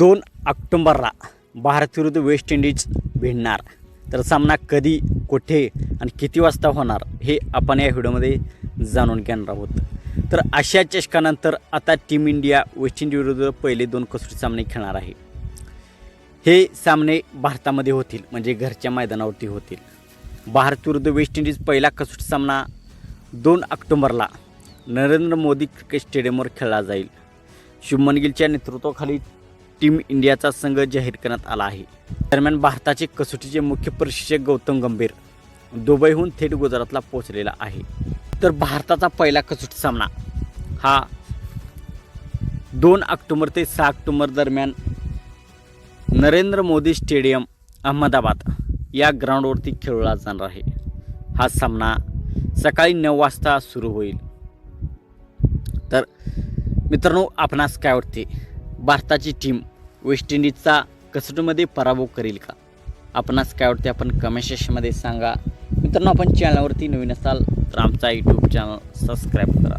दोन ऑक्टोंबरला भारत विरुद्ध West Indies भिडणार. तर सामना कधी कुठे आणि किती वाजता होणार हे आपण या व्हिडिओमध्ये जाणून घेणार आहोत. तर आशिया चषकानंतर आता टीम इंडिया वेस्ट इंडिजविरुद्ध पहिले दोन कसोटी सामने खेळणार आहे. हे सामने भारतामध्ये होतील म्हणजे घरच्या मैदानावरती होतील. भारत विरुद्ध वेस्ट इंडिज पहिला कसोटी सामना दोन ऑक्टोंबरला नरेंद्र मोदी क्रिकेट स्टेडियमवर खेळला जाईल. शुभमन गिलच्या नेतृत्वाखाली टीम इंडियाचा संघ जाहीर करण्यात आला आहे. दरम्यान भारताचे कसोटीचे मुख्य प्रशिक्षक गौतम गंभीर दुबईहून थेट गुजरातला पोहोचलेला आहे. तर भारताचा पहिला कसोटी सामना हा दोन ऑक्टोबर ते सहा ऑक्टोबर दरम्यान नरेंद्र मोदी स्टेडियम अहमदाबाद या ग्राउंडवरती खेळला जाणार आहे. हा सामना सकाळी नऊ वाजता सुरू होईल. तर मित्रांनो आपणास काय वाटते? भारताची टीम वेस्ट इंडिजचा कसोटीमध्ये पराभव करेल का? आपणास काय वाटते? आपण कमेंट सेक्शनमध्ये सांगा. मित्रांनो आपण चॅनलवरती नवीन असाल तर आमचा यूट्यूब चॅनल सबस्क्राईब करा.